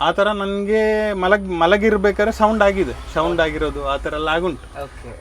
ಆ ಥರ ನನಗೆ ಮಲಗ್ ಮಲಗಿರ್ಬೇಕಾದ್ರೆ ಸೌಂಡ್ ಆಗಿದೆ. ಸೌಂಡ್ ಆಗಿರೋದು ಆ ಥರ ಎಲ್ಲ ಆಗುಂಟು.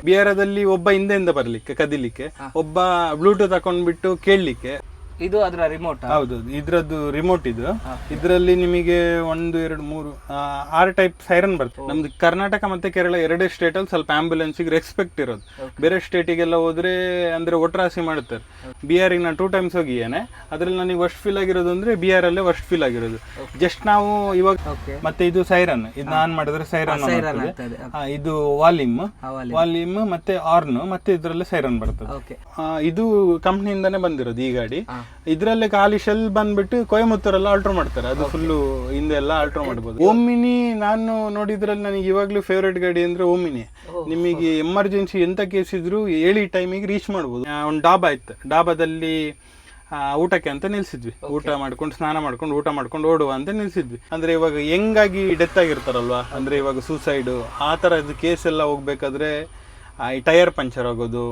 ಬಿಹಾರದಲ್ಲಿ ಒಬ್ಬ ಹಿಂದೆಯಿಂದ ಬರ್ಲಿಕ್ಕೆ ಕದಿಲಿಕ್ಕೆ ಒಬ್ಬ ಬ್ಲೂಟೂತ್ ಹಾಕೊಂಡ್ಬಿಟ್ಟು ಕೇಳಲಿಕ್ಕೆ. ಇದು ಅದರ ರಿಮೋಟ್ ಹೌದು ಇದ್ರದ್ದು ರಿಮೋಟ್ ಇದು. ಇದರಲ್ಲಿ ನಿಮಗೆ ಒಂದು ಎರಡು ಮೂರು ಆರ್ ಆರು ಟೈಪ್ ಸೈರನ್ ಬರ್ತದೆ. ನಮ್ದು ಕರ್ನಾಟಕ ಮತ್ತೆ ಕೇರಳ ಎರಡೇ ಸ್ಟೇಟ್ ಅಲ್ಲಿ ಸ್ವಲ್ಪ ಆಂಬ್ಯುಲೆನ್ಸಿಗೆ ರೆಸ್ಪೆಕ್ಟ್ ಇರೋದು. ಬೇರೆ ಸ್ಟೇಟಿಗೆಲ್ಲ ಹೋದ್ರೆ ಅಂದ್ರೆ ಒಟ್ರಾಸಿ ಮಾಡ್ತಾರೆ ಬಿಹಾರಿಗೆ ನಾನು ಟೂ ಟೈಮ್ಸ್ ಹೋಗಿದ್ದೇನೆ ಅದ್ರಲ್ಲಿ ನನಗೆ ವರ್ಸ್ಟ್ ಫೀಲ್ ಆಗಿರೋದು ಅಂದ್ರೆ ಬಿಹಾರ್ ಅಲ್ಲೇ ವರ್ಸ್ಟ್ ಫೀಲ್ ಆಗಿರೋದು. ಜಸ್ಟ್ ನಾವು ಇವಾಗ ಮತ್ತೆ ಇದು ಸೈರನ್ ಇದು ಆನ್ ಮಾಡಿದ್ರೆ ಸೈರನ್ ಇದು ವಾಲ್ಯೂಮ್. ವಾಲ್ಯೂಮ್ ಮತ್ತೆ ಆರ್ನ್ ಮತ್ತೆ ಇದ್ರಲ್ಲೇ ಸೈರನ್ ಬರ್ತದೆ. ಆ, ಇದು ಕಂಪ್ನಿಯಿಂದಾನೇ ಬಂದಿರೋದು ಈ ಗಾಡಿ. ಇದ್ರಲ್ಲೇ ಖಾಲಿ ಶೆಲ್ ಬಂದ್ಬಿಟ್ಟು ಕೊಯಮತ್ತೂರೆಲ್ಲ ಆಲ್ಟ್ರೋ ಮಾಡ್ತಾರೆ. ಅದು ಫುಲ್ಲು ಹಿಂದೆ ಎಲ್ಲ ಆಲ್ಟ್ರೋ ಮಾಡ್ಬೋದು. ಓಮಿನಿ ನಾನು ನೋಡಿದ್ರಲ್ಲಿ ನನಗೆ ಇವಾಗ್ಲೂ ಫೇವ್ರೇಟ್ ಗಾಡಿ ಅಂದ್ರೆ ಓಮಿನಿ ನಿಮಗೆ ಎಮರ್ಜೆನ್ಸಿ ಎಂತ ಕೇಸ್ ಇದ್ರು ಹೇಳಿ ಟೈಮಿಗೆ ರೀಚ್ ಮಾಡ್ಬೋದು. ಒಂದು ಡಾಬಾ ಇತ್ತು. ಡಾಬಾದಲ್ಲಿ ಊಟಕ್ಕೆ ಅಂತ ನಿಲ್ಸಿದ್ವಿ. ಊಟ ಮಾಡ್ಕೊಂಡು ಸ್ನಾನ ಮಾಡ್ಕೊಂಡು ಊಟ ಮಾಡ್ಕೊಂಡು ಓಡುವ ಅಂತ ನಿಲ್ಸಿದ್ವಿ. ಅಂದ್ರೆ ಇವಾಗ ಹೆಂಗಾಗಿ ಡೆತ್ ಆಗಿರ್ತಾರಲ್ವಾ? ಅಂದ್ರೆ ಇವಾಗ ಸೂಸೈಡ್ ಆ ಥರದ್ದು ಕೇಸ್ ಎಲ್ಲ ಹೋಗ್ಬೇಕಾದ್ರೆ ಈ ಟೈರ್ ಪಂಚರ್ ಆಗೋದು.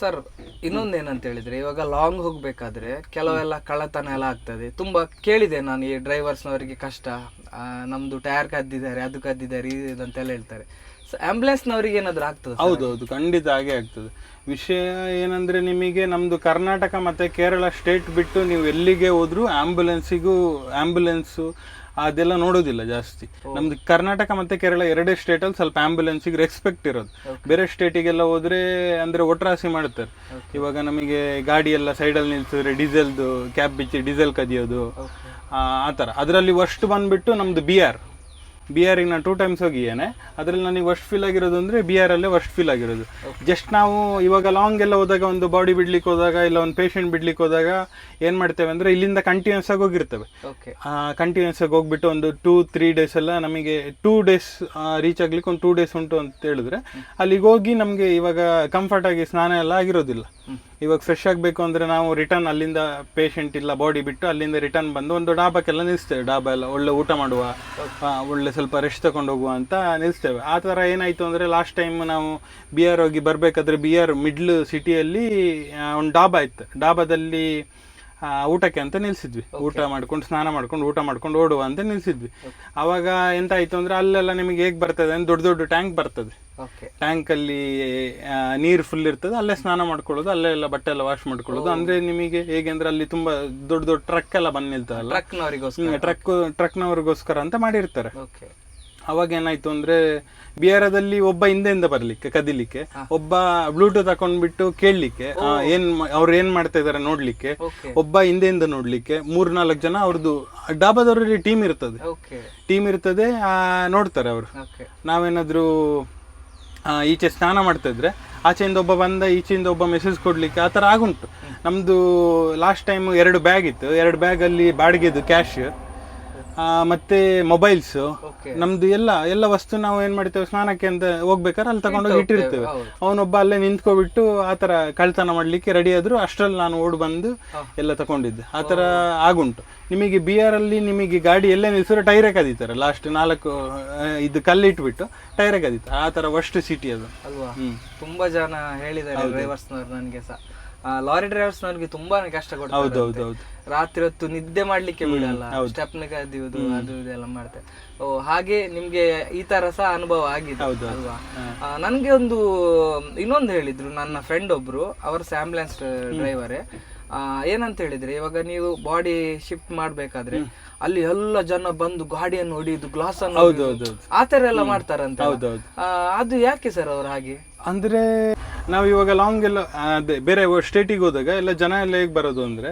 ಸರ್ ಇನ್ನೊಂದು ಏನಂತ ಹೇಳಿದ್ರೆ, ಇವಾಗ ಲಾಂಗ್ ಹೋಗಬೇಕಾದ್ರೆ ಕೆಲವೆಲ್ಲ ಕಳ್ಳತನ ಎಲ್ಲ ಆಗ್ತದೆ. ತುಂಬಾ ಕೇಳಿದೆ ನಾನು ಈ ಡ್ರೈವರ್ಸ್ನವರಿಗೆ ಕಷ್ಟ. ನಮ್ದು ಟೈರ್ ಕದ್ದಿದ್ದಾರೆ, ಅದು ಕದ್ದಿದ್ದಾರೆ, ಇದು ಅಂತೆಲ್ಲ ಹೇಳ್ತಾರೆ. ಸೊ ಆಂಬ್ಯುಲೆನ್ಸ್ನವರಿಗೆ ಏನಾದ್ರು ಆಗ್ತದೆ ಹೌದೌದು, ಖಂಡಿತ ಹಾಗೆ ಆಗ್ತದೆ. ವಿಷಯ ಏನಂದ್ರೆ ನಿಮಗೆ ನಮ್ದು ಕರ್ನಾಟಕ ಮತ್ತೆ ಕೇರಳ ಸ್ಟೇಟ್ ಬಿಟ್ಟು ನೀವು ಎಲ್ಲಿಗೆ ಹೋದ್ರೂ ಆಂಬುಲೆನ್ಸಿಗೂ ಆಂಬ್ಯುಲೆನ್ಸು ಅದೆಲ್ಲ ನೋಡೋದಿಲ್ಲ ಜಾಸ್ತಿ. ನಮ್ದು ಕರ್ನಾಟಕ ಮತ್ತೆ ಕೇರಳ ಎರಡೇ ಸ್ಟೇಟ್ ಅಲ್ಲಿ ಸ್ವಲ್ಪ ಆಂಬ್ಯುಲೆನ್ಸಿಗೆ ರೆಸ್ಪೆಕ್ಟ್ ಇರೋದು. ಬೇರೆ ಸ್ಟೇಟಿಗೆಲ್ಲ ಹೋದ್ರೆ ಅಂದ್ರೆ ಒಟ್ರಾಸಿ ಮಾಡ್ತಾರೆ ಇವಾಗ ನಮಗೆ ಗಾಡಿ ಎಲ್ಲ ಸೈಡಲ್ಲಿ ನಿಲ್ಸಿದ್ರೆ ಡೀಸೆಲ್ದು ಕ್ಯಾಬ್ ಬಿಚ್ಚಿ ಡೀಸೆಲ್ ಕದಿಯೋದು ಆ ಆ ಥರ. ಅದರಲ್ಲಿ ವರ್ಸ್ಟ್ ಬಂದ್ಬಿಟ್ಟು ನಮ್ದು ಬಿ ಆರ್ ಬಿ ಆರಿಗೆ ನಾನು ಟೂ ಟೈಮ್ಸ್ ಹೋಗಿದ್ದೇನೆ ಅದರಲ್ಲಿ ನನಗೆ ವರ್ಷ ಫೀಲ್ ಆಗಿರೋದು ಅಂದರೆ ಬಿ ಆರಲ್ಲೇ ವರ್ಸ್ಟ್ ಫೀಲ್ ಆಗಿರೋದು. ಜಸ್ಟ್ ನಾವು ಇವಾಗ ಲಾಂಗ್ ಎಲ್ಲ ಹೋದಾಗ ಒಂದು ಬಾಡಿ ಬಿಡ್ಲಿಕ್ಕೆ ಹೋದಾಗ ಇಲ್ಲ ಒಂದು ಪೇಷಂಟ್ ಬಿಡ್ಲಿಕ್ಕೆ ಹೋದಾಗ ಏನು ಮಾಡ್ತೇವೆ ಅಂದರೆ ಇಲ್ಲಿಂದ ಕಂಟಿನ್ಯೂಸ್ ಆಗಿ ಹೋಗಿರ್ತೇವೆ. ಓಕೆ ಕಂಟಿನ್ಯೂಸ್ ಆಗಿ ಹೋಗ್ಬಿಟ್ಟು ಒಂದು ಟೂ ತ್ರೀ ಡೇಸ್ ಎಲ್ಲ ನಮಗೆ ಟೂ ಡೇಸ್ ರೀಚ್ ಆಗ್ಲಿಕ್ಕೆ ಒಂದು ಟೂ ಡೇಸ್ ಉಂಟು ಅಂತ ಹೇಳಿದ್ರೆ ಅಲ್ಲಿಗೆ ಹೋಗಿ ನಮಗೆ ಇವಾಗ ಕಂಫರ್ಟ್ ಆಗಿ ಸ್ನಾನ ಎಲ್ಲ ಆಗಿರೋದಿಲ್ಲ. ಇವಾಗ ಫ್ರೆಶ್ ಆಗಬೇಕು ಅಂದರೆ ನಾವು ರಿಟರ್ನ್ ಅಲ್ಲಿಂದ ಪೇಷಂಟ್ ಇಲ್ಲ ಬಾಡಿ ಬಿಟ್ಟು ಅಲ್ಲಿಂದ ರಿಟರ್ನ್ ಬಂದು ಒಂದು ಡಾಬಕ್ಕೆಲ್ಲ ನಿಲ್ಲಿಸ್ತೇವೆ ಡಾಬಾ ಎಲ್ಲ ಒಳ್ಳೆ ಊಟ ಮಾಡುವ ಒಳ್ಳೆ ಸ್ವಲ್ಪ ರೆಸ್ಟ್ ತಗೊಂಡು ಹೋಗುವ ಅಂತ ನಿಲ್ಲಿಸ್ತೇವೆ ಆ ಥರ ಏನಾಯಿತು ಅಂದರೆ ಲಾಸ್ಟ್ ಟೈಮ್ ನಾವು ಬಿ ಆರ್ ಹೋಗಿ ಬರಬೇಕಾದ್ರೆ ಬಿ ಆರ್ ಮಿಡ್ಲ್ ಸಿಟಿಯಲ್ಲಿ ಒಂದು ಡಾಬಾ ಇತ್ತು. ಡಾಬಾದಲ್ಲಿ ಊಟಕ್ಕೆ ಅಂತ ನಿಲ್ಸಿದ್ವಿ. ಊಟ ಮಾಡ್ಕೊಂಡು ಸ್ನಾನ ಮಾಡ್ಕೊಂಡು ಊಟ ಮಾಡ್ಕೊಂಡು ಓಡುವ ಅಂತ ನಿಲ್ಸಿದ್ವಿ. ಅವಾಗ ಎಂತ ಆಯ್ತು ಅಂದ್ರೆ ಅಲ್ಲೆಲ್ಲ ನಿಮಗೆ ಹೇಗೆ ಬರ್ತದೆ ಅಂದ್ರೆ ದೊಡ್ಡ ದೊಡ್ಡ ಟ್ಯಾಂಕ್ ಬರ್ತದೆ. ಟ್ಯಾಂಕ್ ಅಲ್ಲಿ ನೀರು ಫುಲ್ ಇರ್ತದೆ. ಅಲ್ಲೇ ಸ್ನಾನ ಮಾಡ್ಕೊಳ್ಳೋದು ಅಲ್ಲೇ ಎಲ್ಲ ಬಟ್ಟೆ ಎಲ್ಲ ವಾಶ್ ಮಾಡ್ಕೊಳ್ಳೋದು. ಅಂದ್ರೆ ನಿಮಗೆ ಹೇಗೆ ಅಂದ್ರೆ ಅಲ್ಲಿ ತುಂಬಾ ದೊಡ್ಡ ದೊಡ್ಡ ಟ್ರಕ್ ಎಲ್ಲ ಬಂದ್ ನಿಲ್ತದಲ್ಲ? ಟ್ರಕ್ನವರಿಗೋಸ್ಕರ ಟ್ರಕ್ ಟ್ರಕ್ನವರಿಗೋಸ್ಕರ ಅಂತ ಮಾಡಿರ್ತಾರೆ. ಅವಾಗ ಏನಾಯ್ತು ಅಂದ್ರೆ ಬಿಹಾರದಲ್ಲಿ ಒಬ್ಬ ಹಿಂದೆಯಿಂದ ಬರ್ಲಿಕ್ಕೆ ಕದಿಲಿಕ್ಕೆ ಒಬ್ಬ ಬ್ಲೂಟೂತ್ ಹಾಕೊಂಡ್ಬಿಟ್ಟು ಕೇಳಲಿಕ್ಕೆ ಏನ್ ಅವ್ರು ಏನ್ ಮಾಡ್ತಾ ಇದಾರೆ ನೋಡ್ಲಿಕ್ಕೆ ಒಬ್ಬ ಹಿಂದೆಯಿಂದ ನೋಡ್ಲಿಕ್ಕೆ ಮೂರ್ ನಾಲ್ಕು ಜನ ಅವ್ರದ್ದು ಡಾಬಾದವ್ರಲ್ಲಿ ಟೀಮ್ ಇರ್ತದೆ. ಟೀಮ್ ಇರ್ತದೆ ಆ, ನೋಡ್ತಾರೆ ಅವರು. ನಾವೇನಾದ್ರೂ ಈಚೆ ಸ್ನಾನ ಮಾಡ್ತಾ ಇದ್ರೆ ಆಚೆಯಿಂದ ಒಬ್ಬ ಬಂದ ಈಚೆಯಿಂದ ಒಬ್ಬ ಮೆಸೇಜ್ ಕೊಡ್ಲಿಕ್ಕೆ ಆ ಥರ ಆಗುಂಟು. ನಮ್ದು ಲಾಸ್ಟ್ ಟೈಮ್ ಎರಡು ಬ್ಯಾಗ್ ಇತ್ತು. ಎರಡು ಬ್ಯಾಗಲ್ಲಿ ಬಾಡಿಗೆದು ಕ್ಯಾಶ್ ಮತ್ತೆ ಮೊಬೈಲ್ಸ್ ನಮ್ದು ಎಲ್ಲ ಎಲ್ಲ ವಸ್ತು ನಾವು ಏನ್ ಮಾಡ್ತೇವೆ ಸ್ನಾನಕ್ಕೆ ಅಂತ ಹೋಗ್ಬೇಕಾದ್ರೆ ಅಲ್ಲಿ ತಗೊಂಡೋಗಿ ಇಟ್ಟಿರ್ತೇವೆ. ಅವನೊಬ್ಬ ಅಲ್ಲೇ ನಿಂತ್ಕೊಬಿಟ್ಟು ಆತರ ತರ ಕಳ್ತನ ಮಾಡ್ಲಿಕ್ಕೆ ರೆಡಿ ಆದ್ರು ಅಷ್ಟ್ರಲ್ಲಿ ನಾನು ಓಡ್ ಬಂದು ಎಲ್ಲ ತಗೊಂಡಿದ್ದೆ. ಆತರ ತರ ಆಗುಂಟು. ನಿಮಗೆ ಬಿ ಆರ್ ಅಲ್ಲಿ ನಿಮಗೆ ಗಾಡಿ ಎಲ್ಲೇ ನಿಲ್ಸಿದ್ರೆ ಟೈರೇ ಕದೀತಾರೆ. ಲಾಸ್ಟ್ ನಾಲ್ಕು ಇದು ಇದು ಕಲ್ಲಿಟ್ಬಿಟ್ಟು ಟೈರೇ ಕದೀತಾರೆ. ಆ ತರ ವರ್ಸ್ಟ್ ಸಿಟಿ ಅದು. ಅಲ್ವಾ? ತುಂಬಾ ಜನ ಹೇಳಿದ್ದಾರೆ ಡ್ರೈವರ್ಸ್ ನನಗೆ ಸಹ ಆ, ಡ್ರೈವರ್ಸ್ ನನಗೆ ತುಂಬಾನೇ ಕಷ್ಟ ಹೌದು ಕೊಡ್ತಾರೆ ಹೌದು ಹೌದು. ರಾತ್ರಿ ಹೊತ್ತು ನಿದ್ದೆ ಮಾಡ್ಲಿಕ್ಕೆ ಬಿಡಲ್ಲ. ಸ್ಟೆಪ್ ಕದಿಯುವುದು ಅದು ಇದೆಲ್ಲ ಮಾಡ್ತಾರೆ. ಓ ಹಾಗೆ ನಿಮ್ಗೆ ಈ ತರ ಸಹ ಅನುಭವ ಆಗಿದೆ ಅಲ್ವಾ? ಆ, ನನ್ಗೆ ಒಂದು ಇನ್ನೊಂದು ಹೇಳಿದ್ರು ನನ್ನ ಫ್ರೆಂಡ್ ಒಬ್ರು ಅವರು ಆಂಬುಲೆನ್ಸ್ ಡ್ರೈವರೇ ಏನಂತ ಹೇಳಿದ್ರೆ ಇವಾಗ ನೀವು ಬಾಡಿ ಶಿಫ್ಟ್ ಮಾಡ್ಬೇಕಾದ್ರೆ ಅಲ್ಲಿ ಎಲ್ಲ ಜನ ಬಂದು ಗಾಡಿಯನ್ನು ಹೊಡಿಯುದು ಗ್ಲಾಸ್ ಅನ್ನು ಆತರ ಹೌದು ಆ ತರ ಎಲ್ಲ ಮಾಡ್ತಾರಂತ ಅದು ಯಾಕೆ ಸರ್ ಅವ್ರು ಹಾಗೆ? ಅಂದ್ರೆ ನಾವು ಇವಾಗ ಲಾಂಗ್ ಎಲ್ಲ ಅದೇ ಬೇರೆ ಸ್ಟೇಟಿಗೆ ಹೋದಾಗ ಎಲ್ಲ ಜನ ಎಲ್ಲ ಹೇಗೆ ಬರೋದು ಅಂದ್ರೆ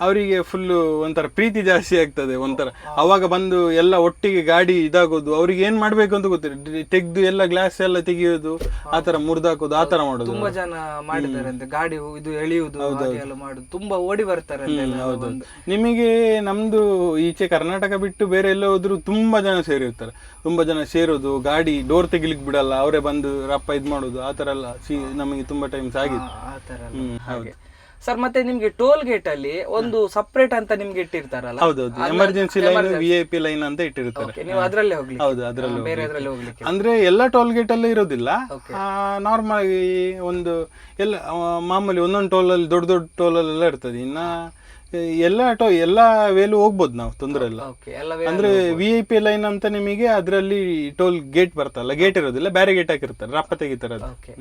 ಅವರಿಗೆ ಫುಲ್ಲು ಒಂಥರ ಪ್ರೀತಿ ಜಾಸ್ತಿ ಆಗ್ತದೆ ಒಂಥರ. ಅವಾಗ ಬಂದು ಎಲ್ಲ ಒಟ್ಟಿಗೆ ಗಾಡಿ ಇದಾಗೋದು ಅವ್ರಿಗೆ ಏನ್ ಮಾಡ್ಬೇಕು ಅಂತ ಗೊತ್ತಿಲ್ಲ. ತೆಗೆದು ಎಲ್ಲ ಗ್ಲಾಸ್ ಎಲ್ಲ ತೆಗೆಯೋದು ಆತರ ತರ ಮುರಿದಾಕೋದು ಆತರ ತರ ಮಾಡೋದು. ತುಂಬಾ ಜನ ಮಾಡಿದ್ದಾರೆ ಅಂತ. ಗಾಡಿ ಇದು ಎಳೆಯುವುದು ಹಾಗೆ ಎಲ್ಲ ಮಾಡುದು. ತುಂಬಾ ಓಡಿ ಬರ್ತಾರೆ ಹೌದು. ನಿಮಗೆ ನಮ್ದು ಈಚೆ ಕರ್ನಾಟಕ ಬಿಟ್ಟು ಬೇರೆ ಎಲ್ಲ ಹೋದ್ರು ತುಂಬಾ ಜನ ಸೇರಿರ್ತಾರೆ. ತುಂಬಾ ಜನ ಸೇರೋದು ಗಾಡಿ ಡೋರ್ ತೆಗಿಲಿಕ್ಕೆ ಬಿಡಲ್ಲ ಅವರೇ ಬಂದು ರಪ್ಪ ಇದ್ ಮಾಡೋದು ಆತರ ತರ ಎಲ್ಲ ಸಿ- ನಮಗೆ ತುಂಬಾ ಟೈಮ್ಸ್ ಆಗಿದೆ ಆ ತರ ಎಲ್ಲ. ಹ್ಮ್ ಹೌದು. ಸರ್ ಮತ್ತೆ ನಿಮ್ಗೆ ಟೋಲ್ ಗೇಟ್ ಅಲ್ಲಿ ಒಂದು ಸಪರೇಟ್ ಅಂತ ನಿಮ್ಗೆ ಇಟ್ಟಿರ್ತಾರಲ್ಲ? ಹೌದೌದು. Emergency line V I P line ಅಂತ ಇಟ್ಟಿರ್ತಾರೆ. ನೀವು ಅದರಲ್ಲೇ ಹೋಗ್ಲಿ ಹೌದು ಅದ್ರಲ್ಲಿ ಬೇರೆ ಅದ್ರಲ್ಲಿ ಹೋಗ್ಲಿಕ್ಕೆ. ಅಂದ್ರೆ ಎಲ್ಲ ಟೋಲ್ ಗೇಟ್ ಅಲ್ಲೇ ಇರೋದಿಲ್ಲ. ನಾರ್ಮಲ್ ಆಗಿ ಒಂದು ಎಲ್ಲ ಮಾಮೂಲಿ ಒಂದೊಂದು ಟೋಲ್ ಅಲ್ಲಿ ದೊಡ್ಡ ದೊಡ್ಡ ಟೋಲ್ ಅಲ್ಲೆಲ್ಲ ಇರ್ತದೆ. ಇನ್ನ ಎಲ್ಲ ಟೋ ಎಲ್ಲ ವೇಲು ಹೋಗ್ಬೋದು ನಾವು ತೊಂದರೆ ಇಲ್ಲ. ಓಕೆ ಎಲ್ಲ ಅಂದ್ರೆ ವಿ ಐ ಪಿ ಲೈನ್ ಅಂತ ನಿಮಗೆ ಅದರಲ್ಲಿ ಟೋಲ್ ಗೇಟ್ ಬರ್ತಲ್ಲ ಗೇಟ್ ಇರೋದಿಲ್ಲ ಬೇರೆ ಗೇಟ್ ಹಾಕಿರ್ತಾರೆ ರಪ್ಪ ತೆಗಿತಾರೆ ಅದು. ಓಕೆ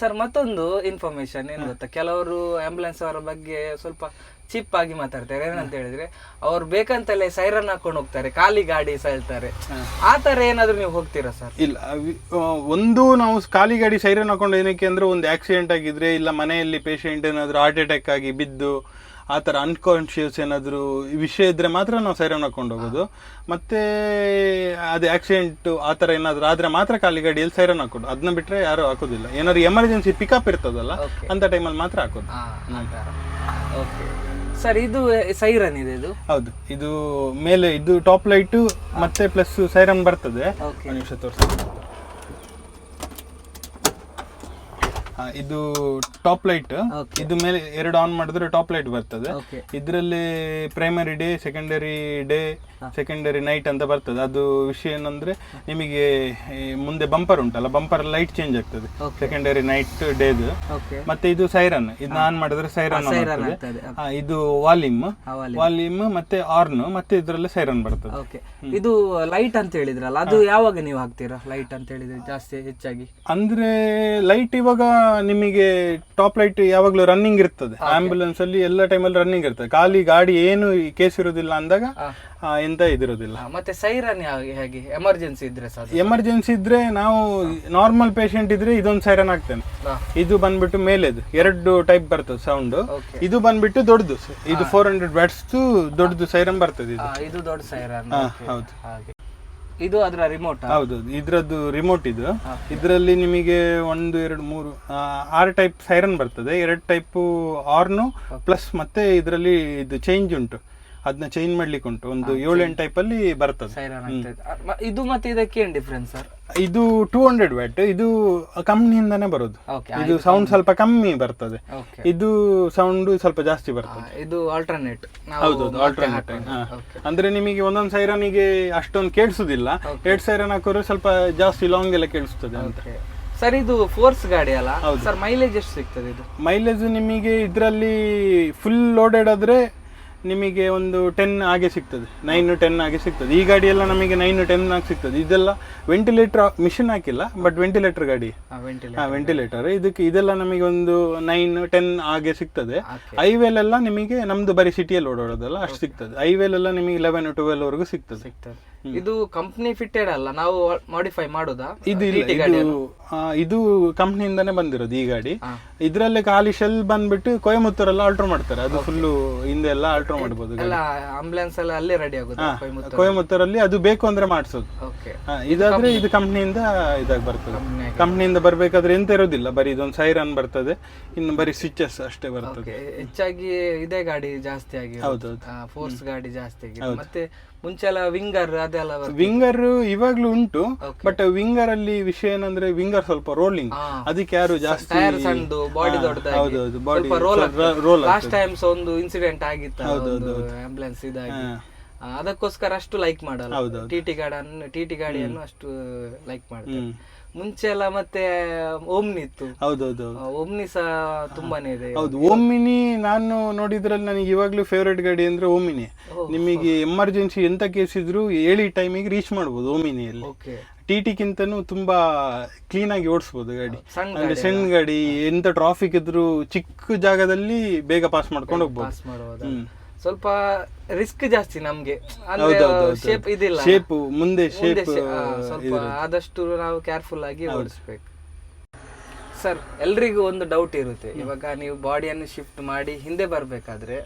ಸರ್ ಮತ್ತೊಂದು ಇನ್ಫಾರ್ಮೇಶನ್ ಏನ್ ಗೊತ್ತಾ? ಕೆಲವರು ಆಂಬುಲೆನ್ಸ್ ಅವರ ಬಗ್ಗೆ ಸ್ವಲ್ಪ ಚಿಪ್ ಆಗಿ ಮಾತಾಡ್ತಾರೆ. ಏನಂತ ಹೇಳಿದ್ರೆ ಅವ್ರು ಬೇಕಂತಲೇ ಸೈರನ್ ಹಾಕೊಂಡು ಹೋಗ್ತಾರೆ ಖಾಲಿ ಗಾಡಿ ಸಾಯ್ತಾರೆ ಆ ತರ ಏನಾದ್ರು ನೀವು ಹೋಗ್ತೀರಾ ಸರ್ ಇಲ್ಲ ಒಂದು ನಾವು ಖಾಲಿ ಗಾಡಿ ಸೈರನ್ ಹಾಕೊಂಡು ಏನಕ್ಕೆ ಅಂದ್ರೆ ಒಂದು ಆಕ್ಸಿಡೆಂಟ್ ಆಗಿದ್ರೆ ಇಲ್ಲ ಮನೆಯಲ್ಲಿ ಪೇಷಂಟ್ ಏನಾದ್ರು ಹಾರ್ಟ್ ಅಟ್ಯಾಕ್ ಆಗಿ ಬಿದ್ದು ಆ ಥರ ಅನ್ಕಾನ್ಶಿಯಸ್ ಏನಾದರೂ ವಿಷಯ ಇದ್ದರೆ ಮಾತ್ರ ನಾವು ಸೈರನ್ ಹಾಕೊಂಡು ಹೋಗೋದು. ಮತ್ತೆ ಅದು ಆಕ್ಸಿಡೆಂಟು ಆ ಥರ ಏನಾದರೂ ಆದರೆ ಮಾತ್ರ ಖಾಲಿ ಗಾಡಿಯಲ್ಲಿ ಸೈರನ್ ಹಾಕೋದು. ಅದನ್ನ ಬಿಟ್ಟರೆ ಯಾರು ಹಾಕೋದಿಲ್ಲ. ಏನಾದ್ರು ಎಮರ್ಜೆನ್ಸಿ ಪಿಕಪ್ ಇರ್ತದಲ್ಲ ಅಂಥ ಅಂತ ಟೈಮಲ್ಲಿ ಮಾತ್ರ ಹಾಕೋದು. ಓಕೆ ಸರ್ ಇದು ಸೈರನ್ ಇದೆ ಇದು? ಹೌದು. ಇದು ಮೇಲೆ ಇದು ಟಾಪ್ ಲೈಟು ಮತ್ತೆ ಪ್ಲಸ್ ಸೈರನ್ ಬರ್ತದೆ. ನಿಮಿಷ ತೋರಿಸ್ತೀನಿ ಆ, ಇದು ಟಾಪ್ ಲೈಟ್ ಇದು ಮೇಲೆ ಎರಡು ಆನ್ ಮಾಡಿದ್ರೆ ಟಾಪ್ ಲೈಟ್ ಬರ್ತದೆ. ಇದರಲ್ಲಿ primary day secondary day secondary night ಅಂತ ಬರ್ತದೆ. ಅದು ವಿಷಯ ಏನಂದ್ರೆ ನಿಮಗೆ ಮುಂದೆ ಬಂಪರ್ ಉಂಟಲ್ಲ ಬಂಪರ್ ಲೈಟ್ ಚೇಂಜ್ ಆಗ್ತದೆ. ಸೆಕೆಂಡರಿ ನೈಟ್ ಡೇದು ಮತ್ತೆ ಇದು ಸೈರನ್ ಇದನ್ನ ಆನ್ ಮಾಡಿದ್ರೆ ಸೈರನ್ ಇದು ವಾಲ್ಯೂಮ್ ವಾಲ್ಯೂಮ್ ಮತ್ತೆ ಆರ್ನ್ ಮತ್ತೆ ಇದರಲ್ಲಿ ಸೈರನ್ ಬರ್ತದೆ. ಇದು ಲೈಟ್ ಅಂತ ಹೇಳಿದ್ರಲ್ಲ ಅದು ಯಾವಾಗ ನೀವು ಹಾಕ್ತೀರಾ ಲೈಟ್ ಅಂತ ಹೇಳಿದ್ರೆ ಜಾಸ್ತಿ ಹೆಚ್ಚಾಗಿ? ಅಂದ್ರೆ ಲೈಟ್ ಇವಾಗ ನಿಮಗೆ ಟಾಪ್ ಲೈಟ್ ಯಾವಾಗ್ಲೂ ರನ್ನಿಂಗ್ ಇರ್ತದೆ. ಆಂಬ್ಯುಲೆನ್ಸ್ ಅಲ್ಲಿ ಎಲ್ಲ ಟೈಮಲ್ಲಿ ರನ್ನಿಂಗ್ ಇರ್ತದೆ. ಖಾಲಿ ಗಾಡಿ ಏನು ಕೇಸ್ ಇರೋದಿಲ್ಲ ಅಂದಾಗ ಆ. ಎಂತ ಇದಿರೋದಿಲ್ಲ. ಮತ್ತೆ ಸೈರನ್ ಹೇಗೆ ಎಮರ್ಜೆನ್ಸಿ ಇದ್ರೆ ಸರ್ ಎಮರ್ಜೆನ್ಸಿ ಇದ್ರೆ ನಾವು ನಾರ್ಮಲ್ ಪೇಷಂಟ್ ಇದ್ರೆ ಇದೊಂದು ಸೈರನ್ ಆಗ್ತೇನೆ. ಇದು ಬಂದ್ಬಿಟ್ಟು ಮೇಲೆದು. ಎರಡು ಟೈಪ್ ಬರ್ತದೆ ಸೌಂಡ್ ಇದು ಬಂದ್ಬಿಟ್ಟು ದೊಡ್ಡದು. ಇದು ಫೋರ್ ಹಂಡ್ರೆಡ್ ಬ್ಯಾಟ್ಸ್ ದೊಡ್ಡದು ಸೈರನ್ ಬರ್ತದೆ ಇದು. ಇದು ದೊಡ್ಡ ಸೈರನ್ ಹಾ, ಹೌದು. ಹಾಗೆ. ಇದು ಅದರ ರಿಮೋಟ್ ಹೌದು ಇದ್ರದ್ದು ರಿಮೋಟ್ ಇದು. ಇದರಲ್ಲಿ ನಿಮಗೆ ಒಂದು ಎರಡು ಮೂರು ಆರು ಟೈಪ್ ಸೈರನ್ ಬರ್ತದೆ. ಎರಡು ಟೈಪ್ ಆರ್ನು ಪ್ಲಸ್ ಮತ್ತೆ ಇದರಲ್ಲಿ ಇದು ಚೇಂಜ್ ಉಂಟು. ಅದನ್ನ ಚೇಂಜ್ ಮಾಡ್ಲಿಕ್ಕೆ ಉಂಟು. ಒಂದು ಏಳೆಂಟು ಟೈಪ್ ಅಲ್ಲಿ ಬರ್ತದೆ. ಸೈರನ್ ಇದು ಮತ್ತೆ ಇದಕ್ಕೆ ಏನ್ ಡಿಫ್ರೆನ್ಸ್ ಸರ್ ಇದು ಟೂ ಹಂಡ್ರೆಡ್ ವ್ಯಾಟ್ ಇದು ಕಂಪ್ನಿಯಿಂದಾನೇ ಬರೋದು. ಇದು ಸೌಂಡ್ ಸ್ವಲ್ಪ ಕಮ್ಮಿ ಬರ್ತದೆ. ಇದು ಸೌಂಡ್ ಸ್ವಲ್ಪ ಜಾಸ್ತಿ ಬರ್ತದೆ. ಇದು ಆಲ್ಟರ್ನೇಟ್ ಹೌದು ಆಲ್ಟರ್ನೇಟ್ ಅಂದ್ರೆ ನಿಮಗೆ ಒಂದೊಂದು ಸೈರನಿಗೆ ಅಷ್ಟೊಂದು ಕೇಳಿಸುದಿಲ್ಲ. ಎರಡು ಸೈರನ್ ಹಾಕೋರು ಸ್ವಲ್ಪ ಜಾಸ್ತಿ ಲಾಂಗ್ ಎಲ್ಲ ಕೇಳಿಸ್ತದೆ ಅಂತ. ಸರ್ ಇದು ಫೋರ್ಸ್ ಗಾಡಿ ಅಲ್ಲ? ಸರ್ ಮೈಲೇಜ್ ಎಷ್ಟು ಸಿಗ್ತದೆ ಇದು? ಮೈಲೇಜ್ ನಿಮಗೆ ಇದರಲ್ಲಿ ಫುಲ್ ಲೋಡೆಡ್ ಆದ್ರೆ ನಿಮಗೆ ಒಂದು ಟೆನ್ ಹಾಗೆ ಸಿಗ್ತದೆ. ನೈನ್ ಟೆನ್ ಹಾಗೆ ಸಿಗ್ತದೆ. ಈ ಗಾಡಿ ಎಲ್ಲ ನಮಗೆ ನೈನ್ ಟೆನ್ ಆಗಿ ಸಿಗ್ತದೆ. ಇದೆಲ್ಲ ವೆಂಟಿಲೇಟರ್ ಮಿಷಿನ್ ಹಾಕಿಲ್ಲ ಬಟ್ ವೆಂಟಿಲೇಟರ್ ಗಾಡಿ. ವೆಂಟಿಲೇಟರ್ ಹಾ ವೆಂಟಿಲೇಟರ್ ಇದಕ್ಕೆ ಇದೆಲ್ಲ ನಮಗೆ ಒಂದು ನೈನ್ ಟೆನ್ ಹಾಗೆ ಸಿಗ್ತದೆ. ಐವೇಲೆಲ್ಲ ನಿಮಗೆ ನಮ್ದು ಬರೀ ಸಿಟಿಯಲ್ಲಿ ಓಡಾಡೋದಲ್ಲ ಅಷ್ಟು ಸಿಗ್ತದೆ. ಐವೇಲೆಲ್ಲ ನಿಮಗೆ ಲೆವೆನ್ ಟ್ವೆಲ್ ವರೆಗೂ ಸಿಗ್ತದೆ. ಸಿಗ್ತದೆ. ಇದು ಕಂಪ್ನಿ ಫಿಟ್ಟೆಡ್ ಅಲ್ಲ ನಾವು ಮಾಡಿಫೈ ಮಾಡೋದಾ? ಇದು ಇಲ್ಲ ಇದು ಆ, ಇದು ಕಂಪ್ನಿಯಿಂದಾನೇ ಬಂದಿರೋದು ಈ ಗಾಡಿ. ಇದ್ರಲ್ಲೇ ಖಾಲಿ ಶೆಲ್ ಬಂದ್ಬಿಟ್ಟು ಕೊಯಮತ್ತೂರೆಲ್ಲ ಆಲ್ಟ್ರ್ ಮಾಡ್ತಾರೆ. ಅದು ಫುಲ್ಲು ಹಿಂದೆ ಎಲ್ಲ ಆಲ್ಟ್ರ್ ಮಾಡ್ಬೋದು ಗಾಡಿ. ಎಲ್ಲ ಆಂಬುಲೆನ್ಸ್ ಎಲ್ಲ ಅಲ್ಲೇ ರೆಡಿ ಆಗುತ್ತೆ ಕೊಯಮತ್ತೂರಲ್ಲಿ? ಅದು ಬೇಕು ಅಂದ್ರೆ ಮಾಡಿಸೋದು. ಓಕೆ ಇದಾದ್ರೆ ಇದು ಕಂಪ್ನಿಯಿಂದ ಇದಾಗಿ ಬರ್ತದೆ. ಕಂಪ್ನಿಯಿಂದ ಬರ್ಬೇಕಾದ್ರೆ ಎಂತ ಇರೋದಿಲ್ಲ ಬರೀ ಇದೊಂದು ಸೈರನ್ ಬರ್ತದೆ ಇನ್ನು ಬರೀ ಸ್ವಿಚಸ್ ಅಷ್ಟೇ ಬರ್ತದೆ. ಹೆಚ್ಚಾಗಿ ಇದೇ ಗಾಡಿ ಜಾಸ್ತಿ ಆಗಿ ಹೌದೌದು. ಫೋರ್ಸ್ ಗಾಡಿ ಜಾಸ್ತಿ ಆಗಿದೆ ಮತ್ತೆ ಮುಂಚೆ ಎಲ್ಲ ವಿಂಗರ್ ಅದೆಲ್ಲ ವಿಂಗರ್ ಇವಾಗ್ಲೂ ಉಂಟು ಬಟ್ ವಿಂಗರ್ ಅಲ್ಲಿ ವಿಷಯ ಏನಂದ್ರೆ ವಿಂಗರ್ ಸ್ವಲ್ಪ ರೋಲಿಂಗ್. ಅದಕ್ಕೆ ಯಾರು ಜಾಸ್ತಿ ಸಣ್ಣದು ಬಾಡಿ ದೊಡ್ಡದು body roll roll last times ಒಂದು ಇನ್ಸಿಡೆಂಟ್ ಆಗಿತ್ತು ಆಂಬುಲೆನ್ಸ್ ಇದಾಗಿ. ಅದಕ್ಕೋಸ್ಕರ ಅಷ್ಟು ಲೈಕ್ ಮಾಡಲ್ಲ. ಟಿಟಿ ಟಿ ಟಿ ಗಾಡಿಯನ್ನು ಟಿ ಟಿ ಗಾಡಿಯನ್ನು ಅಷ್ಟು ಲೈಕ್ ಮಾಡ್ತಾರೆ. ಹ್ಮ್. ಮುಂಚೆ ಎಲ್ಲ ಮತ್ತೆ ಓಮ್ನಿ ಇತ್ತು. ಹೌದೌದು. ಓಮ್ನಿ ಸಹ ತುಂಬಾನೇ ಇದೆ. ಹೌದು ಓಮಿನಿ ನಾನು ನೋಡಿದ್ರಲ್ಲಿ ನನಗೆ ಇವಾಗ್ಲೂ ಫೇವ್ರೇಟ್ ಗಾಡಿ ಅಂದ್ರೆ ಓಮಿನಿ ನಿಮಗೆ ಎಮರ್ಜೆನ್ಸಿ ಎಂತ ಕೇಸ್ ಇದ್ರು ಹೇಳಿ ಟೈಮಿಗೆ ರೀಚ್ ಮಾಡ್ಬೋದು ಓಮಿನಿಯಲ್ಲಿ ಟಿ ಟಿಗಿಂತನೂ ತುಂಬಾ ಕ್ಲೀನ್ ಆಗಿ ಓಡಿಸ್ಬೋದು ಗಾಡಿ. ಸಣ್ಣ ಅಂದ್ರೆ ಸಣ್ಣ ಗಾಡಿ ಎಂತ ಟ್ರಾಫಿಕ್ ಇದ್ರು ಚಿಕ್ಕ ಜಾಗದಲ್ಲಿ ಬೇಗ ಪಾಸ್ ಮಾಡ್ಕೊಂಡು ಹೋಗ್ಬೋದು. ಸ್ವಲ್ಪ ರಿಸ್ಕ್ ಜಾಸ್ತಿ ನಮ್ಗೆ. ಅಂದ್ರೆ ಶೇಪ್ ಇದಿಲ್ಲ. ಶೇಪ್ ಮುಂದೆ ಶೇಪ್ ಸ್ವಲ್ಪ ಆದಷ್ಟು ನಾವು ಕೇರ್ಫುಲ್ ಆಗಿ ಓಡಿಸ್ಬೇಕು. ಸರ್ ಎಲ್ರಿಗೂ ಒಂದು ಡೌಟ್ ಇರುತ್ತೆ. ಇವಾಗ ನೀವು ಬಾಡಿಯನ್ನು ಶಿಫ್ಟ್ ಮಾಡಿ ಹಿಂದೆ ಬರ್ಬೇಕಾದ್ರೆ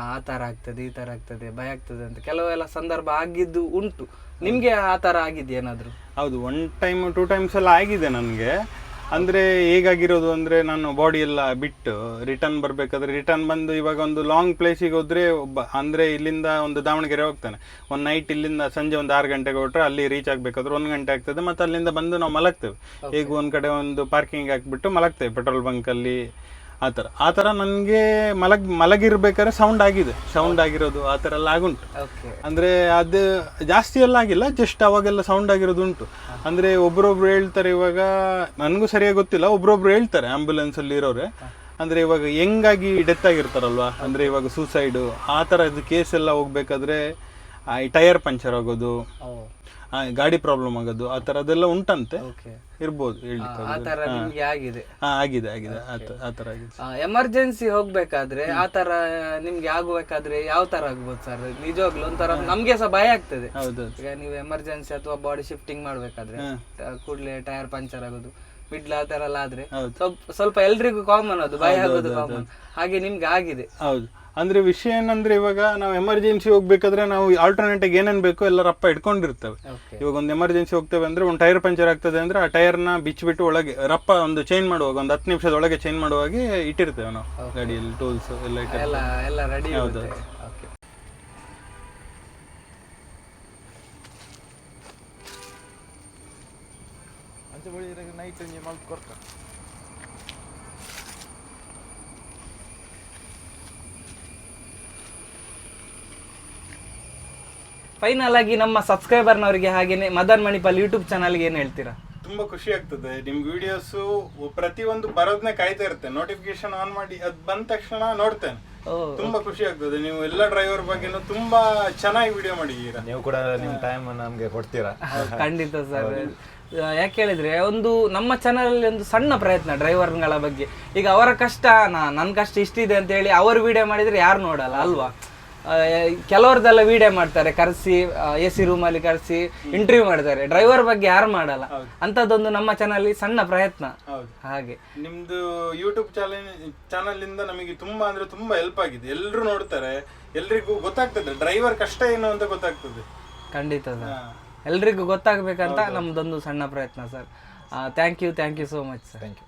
ಆ ತರ ಆಗ್ತದೆ ಈ ತರ ಆಗ್ತದೆ ಭಯ ಆಗ್ತದೆ ಅಂತ ಕೆಲವೆಲ್ಲ ಸಂದರ್ಭ ಆಗಿದ್ದು ಉಂಟು. ನಿಮ್ಗೆ ಆ ತರ ಆಗಿದೆ ಏನಾದರೂ? ಹೌದು ಒನ್ ಟೈಮ್ ಟೂ ಟೈಮ್ಸ್ ಎಲ್ಲ ಆಗಿದೆ ನನಗೆ. ಅಂದ್ರೆ ಹೇಗಾಗಿರೋದು ಅಂದ್ರೆ ನಾನು ಬಾಡಿ ಎಲ್ಲ ಬಿಟ್ಟು ರಿಟರ್ನ್ ಬರ್ಬೇಕಾದ್ರೆ ರಿಟರ್ನ್ ಬಂದು ಇವಾಗ ಒಂದು ಲಾಂಗ್ ಪ್ಲೇಸಿಗೆ ಹೋದ್ರೆ ಒಬ್ಬ ಅಂದ್ರೆ ಇಲ್ಲಿಂದ ಒಂದು ದಾವಣಗೆರೆ ಹೋಗ್ತಾನೆ. ಒಂದು ನೈಟ್ ಇಲ್ಲಿಂದ ಸಂಜೆ ಒಂದು ಆರು ಗಂಟೆಗೆ ಹೊರಟ್ರೆ ಅಲ್ಲಿ ರೀಚ್ ಆಗ್ಬೇಕಾದ್ರೆ ಒಂದು ಗಂಟೆ ಆಗ್ತದೆ ಮತ್ತೆ ಅಲ್ಲಿಂದ ಬಂದು ನಾವು ಮಲಗ್ತೇವೆ. ಈಗ ಒಂದು ಕಡೆ ಒಂದು ಪಾರ್ಕಿಂಗ್ ಹಾಕ್ಬಿಟ್ಟು ಮಲಗ್ತೇವೆ ಪೆಟ್ರೋಲ್ ಬಂಕ್ ಅಲ್ಲಿ. ಆ ಥರ. ಆ ಥರ ನನಗೆ ಮಲಗ್ ಮಲಗಿರ್ಬೇಕಾದ್ರೆ ಸೌಂಡ್ ಆಗಿದೆ. ಸೌಂಡ್ ಆಗಿರೋದು ಆ ಥರ ಎಲ್ಲ ಆಗುಂಟು. ಅಂದರೆ ಅದು ಜಾಸ್ತಿ ಎಲ್ಲ ಆಗಿಲ್ಲ ಜಸ್ಟ್ ಅವಾಗೆಲ್ಲ ಸೌಂಡ್ ಆಗಿರೋದು ಉಂಟು. ಅಂದ್ರೆ ಒಬ್ರೊಬ್ರು ಹೇಳ್ತಾರೆ ಇವಾಗ ನನಗೂ ಸರಿಯಾಗಿ ಗೊತ್ತಿಲ್ಲ ಒಬ್ರೊಬ್ರು ಹೇಳ್ತಾರೆ ಆ್ಯಂಬುಲೆನ್ಸಲ್ಲಿ ಅಲ್ಲಿ ಇರೋರೆ. ಅಂದ್ರೆ ಇವಾಗ ಹೆಂಗಾಗಿ ಡೆತ್ ಆಗಿರ್ತಾರಲ್ವಾ? ಅಂದ್ರೆ ಇವಾಗ ಸೂಸೈಡು ಆ ಥರದ್ದು ಕೇಸ್ ಎಲ್ಲ ಹೋಗ್ಬೇಕಾದ್ರೆ ಈ ಟೈರ್ ಪಂಚರ್ ಆಗೋದು. ಗಾಡಿ ಪ್ರಾಬ್ಲಮ್ ಆಗೋದು ಆ ಥರದ್ದೆಲ್ಲ ಉಂಟಂತೆ. ಇರ್ಬೋದು ಆ ತರ ನಿಮ್ಗೆ ಆಗಿದೆ. ಹಾ ಆಗಿದೆ ಆಗಿದೆ. ಆ ತ- ಥರ ಆಗಿದೆ. ಎಮರ್ಜೆನ್ಸಿ ಹೋಗ್ಬೇಕಾದ್ರೆ ಆ ತರ ನಿಮ್ಗೆ ಆಗ್ಬೇಕಾದ್ರೆ ಯಾವ ತರ ಆಗ್ಬೋದು ಸರ್ ನಿಜವಾಗ್ಲೂ ಒಂಥರ ನಮ್ಗೆ ಸಹ ಭಯ ಆಗ್ತದೆ. ಹೌದು ಈಗ ನೀವು ಎಮರ್ಜೆನ್ಸಿ ಅಥವಾ ಬಾಡಿ ಶಿಫ್ಟಿಂಗ್ ಮಾಡ್ಬೇಕಾದ್ರೆ ಕೂಡ್ಲೆ ಟೈರ್ ಪಂಚರ್ ಆಗೋದು ಮಿಡ್ಲ್ ಆ ತರ ಎಲ್ಲ ಆದ್ರೆ ಸ್ವಲ್ಪ ಸ್ವಲ್ಪ ಎಲ್ರಿಗೂ ಕಾಮನ್ ಅದು ಭಯ ಆಗೋದು ಕಾಮನ್ ಹಾಗೆ ನಿಮ್ಗೆ ಆಗಿದೆ. ಹೌದು. ಅಂದ್ರೆ ವಿಷಯ ಏನಂದ್ರೆ ಇವಾಗ ನಾವು ಎಮರ್ಜೆನ್ಸಿ ಹೋಗ್ಬೇಕಾದ್ರೆ ನಾವು ಆಲ್ಟರ್ನೇಟಿವ್ ಏನೇನು ಬೇಕೋ ಎಲ್ಲ ರಪ್ಪ ಇಟ್ಕೊಂಡಿರ್ತೇವೆ. ಇವಾಗ ಒಂದು ಎಮರ್ಜೆನ್ಸಿ ಹೋಗ್ತೇವೆ ಅಂದರೆ ಒಂದು ಟೈರ್ ಪಂಚರ್ ಆಗ್ತದೆ ಅಂದರೆ ಆ ಟೈರ್ನ ಬಿಚ್ಚಿಬಿಟ್ಟು ಒಳಗೆ ರಪ್ಪ ಒಂದು ಚೇಂಜ್ ಮಾಡುವಾಗ ಒಂದು ಹತ್ತು ನಿಮಿಷದ ಒಳಗೆ ಚೇಂಜ್ ಮಾಡುವಾಗೆ ಇಟ್ಟಿರ್ತೇವೆ ನಾವು. ಗಾಡಿಯಲ್ಲಿ ಟೂಲ್ಸ್ ಎಲ್ಲ ಇಟ್ಟಿರ್ತೇವೆ. ಎಲ್ಲ ಎಲ್ಲ ರೆಡಿ ಫೈನಲ್ ಆಗಿ ನಮ್ಮ ಸಬ್ಸ್ಕ್ರೈಬರ್ನವರಿಗೆ ಹಾಗೇನೆ ಮದನ್ ಮಣಿಪಾಲ್ ಯೂಟ್ಯೂಬ್ ಚಾನಲ್ಗೆ ಏನು ಹೇಳ್ತೀರಾ? ತುಂಬಾ ಖುಷಿ ಆಗ್ತದೆ. ನಿಮ್ ವಿಡಿಯೋಸ್ ಪ್ರತಿ ಒಂದು ಬರೋದ್ನೇ ಕಾಯ್ತಾ ಇರ್ತೇನೆ ನೋಟಿಫಿಕೇಶನ್ ಆನ್ ಮಾಡಿ ಅದ್ ಬಂದ ತಕ್ಷಣ ನೋಡ್ತೇನೆ. ತುಂಬಾ ಖುಷಿ ಆಗ್ತದೆ. ನೀವು ಎಲ್ಲ ಡ್ರೈವರ್ ಬಗ್ಗೆನೂ ತುಂಬಾ ಚೆನ್ನಾಗಿ ವಿಡಿಯೋ ಮಾಡಿದ್ದೀರಾ. ನೀವು ಕೂಡ ನಿಮ್ಮ ಟೈಮ್ ನಮ್ಗೆ ಕೊಡ್ತೀರಾ? ಖಂಡಿತ ಸರ್ ಯಾಕೆ ಹೇಳಿದ್ರೆ ಒಂದು ನಮ್ಮ ಚಾನಲಲ್ಲಿ ಒಂದು ಸಣ್ಣ ಪ್ರಯತ್ನ ಡ್ರೈವರ್ಗಳ ಬಗ್ಗೆ. ಈಗ ಅವರ ಕಷ್ಟ ನಾ- ನನ್ನ ಕಷ್ಟ ಇಷ್ಟಿದೆ ಅಂತ ಹೇಳಿ ಅವರು ವಿಡಿಯೋ ಮಾಡಿದ್ರೆ ಯಾರು ನೋಡಲ್ಲ ಅಲ್ವಾ? ಕೆಲವ್ರದ್ದೆಲ್ಲ ವಿಡಿಯೋ ಮಾಡ್ತಾರೆ ಕರೆಸಿ ಎ ಸಿ ರೂಮಲ್ಲಿ ಕರೆಸಿ ಇಂಟರ್ವ್ಯೂ ಮಾಡ್ತಾರೆ. ಡ್ರೈವರ್ ಬಗ್ಗೆ ಯಾರು ಮಾಡಲ್ಲ. ಅಂತದೊಂದು ನಮ್ಮ ಚಾನಲ್ ಸಣ್ಣ ಪ್ರಯತ್ನ. ಹಾಗೆ. ನಿಮ್ದು ಯೂಟ್ಯೂಬ್ ಚಾನಲ್ ಚಾನಲ್ ಇಂದ ನಮಗೆ ತುಂಬಾ ಅಂದ್ರೆ ತುಂಬಾ ಹೆಲ್ಪ್ ಆಗಿದೆ. ಎಲ್ಲರೂ ನೋಡ್ತಾರೆ ಎಲ್ರಿಗೂ ಗೊತ್ತಾಗ್ತದೆ. ಡ್ರೈವರ್ ಕಷ್ಟ ಏನು ಅಂತ ಗೊತ್ತಾಗ್ತದೆ. ಖಂಡಿತ ಸರ್. ಎಲ್ರಿಗೂ ಗೊತ್ತಾಗ್ಬೇಕಂತ ನಮ್ದೊಂದು ಸಣ್ಣ ಪ್ರಯತ್ನ sir. Thank you thank you so much sir thank you